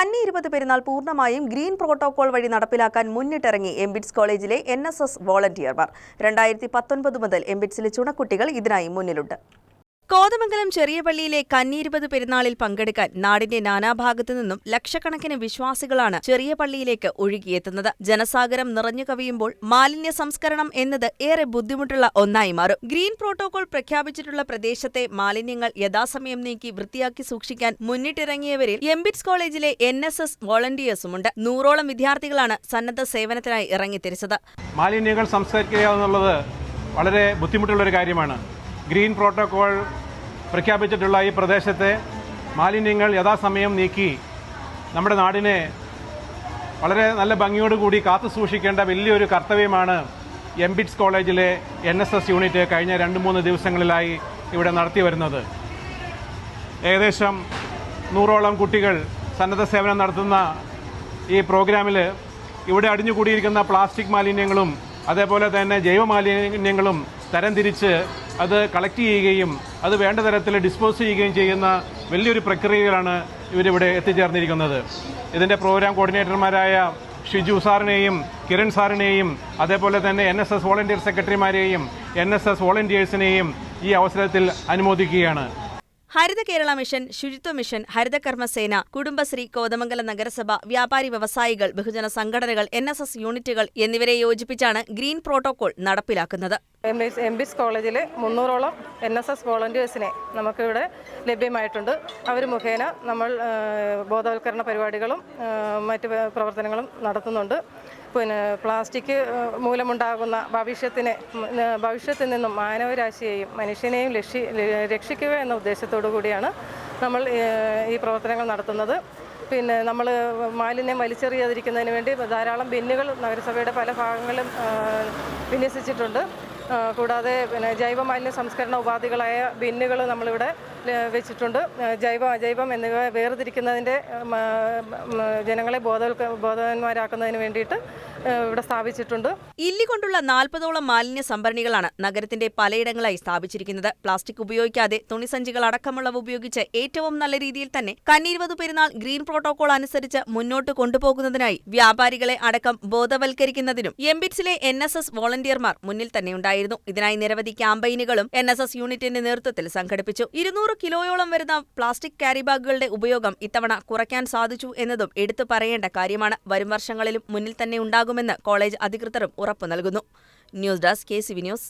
കന്നി ഇരുപത് പെരുന്നാൾ പൂർണമായും ഗ്രീൻ പ്രോട്ടോകോൾ വഴി നടപ്പിലാക്കാൻ മുന്നിട്ടിറങ്ങി എംബിറ്റ്സ് കോളേജിലെ എൻ എസ് എസ് വോളണ്ടിയർമാർ. രണ്ടായിരത്തി പത്തൊൻപത് മുതൽ എംബിറ്റ്സിലെ ചുണക്കുട്ടികൾ ഇതിനായി മുന്നിലുണ്ട്. കോതമംഗലം ചെറിയ പള്ളിയിലെ കന്നീരുപത് പെരുന്നാളിൽ പങ്കെടുക്കാൻ നാടിന്റെ നാനാഭാഗത്തു നിന്നും ലക്ഷക്കണക്കിന് വിശ്വാസികളാണ് ചെറിയ പള്ളിയിലേക്ക് ഒഴുകിയെത്തുന്നത്. ജനസാഗരം നിറഞ്ഞു കവിയുമ്പോൾ മാലിന്യ സംസ്കരണം എന്നത് ഏറെ ബുദ്ധിമുട്ടുള്ള ഒന്നായി മാറും. ഗ്രീൻ പ്രോട്ടോകോൾ പ്രഖ്യാപിച്ചിട്ടുള്ള പ്രദേശത്തെ മാലിന്യങ്ങൾ യഥാസമയം നീക്കി വൃത്തിയാക്കി സൂക്ഷിക്കാൻ മുന്നിട്ടിറങ്ങിയവരിൽ എംബിറ്റ്സ് കോളേജിലെ എൻ എസ് എസ് വോളണ്ടിയേഴ്സുമുണ്ട്. നൂറോളം വിദ്യാർത്ഥികളാണ് സന്നദ്ധ സേവനത്തിനായി ഇറങ്ങിത്തിരിച്ചത്. മാലിന്യങ്ങൾ സംസ്കരിക്കുക എന്നുള്ളത് വളരെ ബുദ്ധിമുട്ടുള്ള ഒരു കാര്യമാണ്. ഗ്രീൻ പ്രോട്ടോകോൾ പ്രഖ്യാപിച്ചിട്ടുള്ള ഈ പ്രദേശത്തെ മാലിന്യങ്ങൾ യഥാസമയം നീക്കി. നമ്മുടെ നാടിനെ വളരെ നല്ല ഭംഗിയോടുകൂടി കാത്തു സൂക്ഷിക്കേണ്ട വലിയൊരു കർത്തവ്യമാണ് എംബിറ്റ്സ് കോളേജിലെ എൻ എസ് എസ് യൂണിറ്റ് കഴിഞ്ഞ രണ്ട് മൂന്ന് ദിവസങ്ങളിലായി ഇവിടെ നടത്തി വരുന്നത്. ഏകദേശം നൂറോളം കുട്ടികൾ സന്നദ്ധ സേവനം നടത്തുന്ന ഈ പ്രോഗ്രാമിൽ ഇവിടെ അടിഞ്ഞുകൂടിയിരിക്കുന്ന പ്ലാസ്റ്റിക് മാലിന്യങ്ങളും അതേപോലെ തന്നെ ജൈവ മാലിന്യങ്ങളും തരംതിരിച്ച് അത് കളക്ട് ചെയ്യുകയും അത് വേണ്ട തരത്തിൽ ഡിസ്പോസ് ചെയ്യുകയും ചെയ്യുന്ന വലിയൊരു പ്രക്രിയയിലാണ് ഇവരിവിടെ എത്തിച്ചേർന്നിരിക്കുന്നത്. ഇതിന്റെ പ്രോഗ്രാം കോർഡിനേറ്റർമാരായ ഷിജു സാറിനെയും കിരൺ സാറിനെയും അതേപോലെ തന്നെ എൻ എസ് എസ് വോളണ്ടിയർ സെക്രട്ടറിമാരെയും എൻ എസ് എസ് വോളണ്ടിയേഴ്സിനെയും ഈ അവസരത്തിൽ അനുമോദിക്കുകയാണ്. ഹരിത കേരള മിഷൻ ശുചിത്വ മിഷൻ ഹരിതകർമ്മസേന കുടുംബശ്രീ കോതമംഗലം നഗരസഭ വ്യാപാരി വ്യവസായികൾ ബഹുജന സംഘടനകൾ എൻ എസ് എസ് യൂണിറ്റുകൾ എന്നിവരെ യോജിപ്പിച്ചാണ് ഗ്രീൻ പ്രോട്ടോകോൾ നടപ്പിലാക്കുന്നത്. എം ബിസ് കോളേജിൽ മുന്നൂറോളം എൻ എസ് എസ് വോളണ്ടിയേഴ്സിനെ നമുക്കിവിടെ ലഭ്യമായിട്ടുണ്ട്. അവർ മുഖേന നമ്മൾ ബോധവൽക്കരണ പരിപാടികളും മറ്റ് പ്രവർത്തനങ്ങളും നടത്തുന്നുണ്ട്. പിന്നെ പ്ലാസ്റ്റിക് മൂലമുണ്ടാകുന്ന ഭവിഷ്യത്തിനെ ഭവിഷ്യത്തിൽ നിന്നും മാനവരാശിയെയും മനുഷ്യനെയും ലക്ഷി രക്ഷിക്കുക എന്ന ഉദ്ദേശത്തോടു കൂടിയാണ് നമ്മൾ ഈ പ്രവർത്തനങ്ങൾ നടത്തുന്നത്. പിന്നെ നമ്മൾ മാലിന്യം വലിച്ചെറിയാതിരിക്കുന്നതിന് വേണ്ടി ധാരാളം ബിന്നുകൾ നഗരസഭയുടെ പല ഭാഗങ്ങളും വിന്യസിച്ചിട്ടുണ്ട്. കൂടാതെ പിന്നെ ജൈവ മാലിന്യ സംസ്കരണ ഉപാധികളായ ബിന്നുകൾ നമ്മളിവിടെ വെച്ചിട്ടുണ്ട്. ജൈവ അജൈവം എന്നിവ വേർതിരിക്കുന്നതിന്റെ ജനങ്ങളെ ബോധവൽക്ക ബോധവാന്മാരാക്കുന്നതിന് വേണ്ടിയിട്ട് ഇവിടെ സ്ഥാപിച്ചിട്ടുണ്ട്. ഇല്ലി കൊണ്ടുള്ള നാൽപ്പതോളം മാലിന്യ സംഭരണികളാണ് നഗരത്തിന്റെ പലയിടങ്ങളായി സ്ഥാപിച്ചിരിക്കുന്നത്. പ്ലാസ്റ്റിക് ഉപയോഗിക്കാതെ തുണിസഞ്ചികൾ അടക്കമുള്ളവ ഉപയോഗിച്ച് ഏറ്റവും നല്ല രീതിയിൽ തന്നെ കണ്ണീർവതു പെരുന്നാൾ ഗ്രീൻ പ്രോട്ടോകോൾ അനുസരിച്ച് മുന്നോട്ട് കൊണ്ടുപോകുന്നതിനായി വ്യാപാരികളെ അടക്കം ബോധവൽക്കരിക്കുന്നതിനും എംബിറ്റ്സിലെ എൻ എസ് എസ് വോളണ്ടിയർമാർ മുന്നിൽ തന്നെ ഉണ്ടായിരുന്നു. ഇതിനായി നിരവധി ക്യാമ്പയിനുകളും എൻ എസ് എസ് യൂണിറ്റിന്റെ നേതൃത്വത്തിൽ സംഘടിപ്പിച്ചു. ഇരുന്നൂറ് കിലോയോളം വരുന്ന പ്ലാസ്റ്റിക് ക്യാരി ബാഗുകളുടെ ഉപയോഗം ഇത്തവണ കുറയ്ക്കാൻ സാധിച്ചു എന്നതും എടുത്തു പറയേണ്ട കാര്യമാണ്. വരും വർഷങ്ങളിലും മുന്നിൽ തന്നെ ഉണ്ടാകുമെന്ന് കോളേജ് അധികൃതരും ഉറപ്പു നൽകുന്നു. News desk K C V news.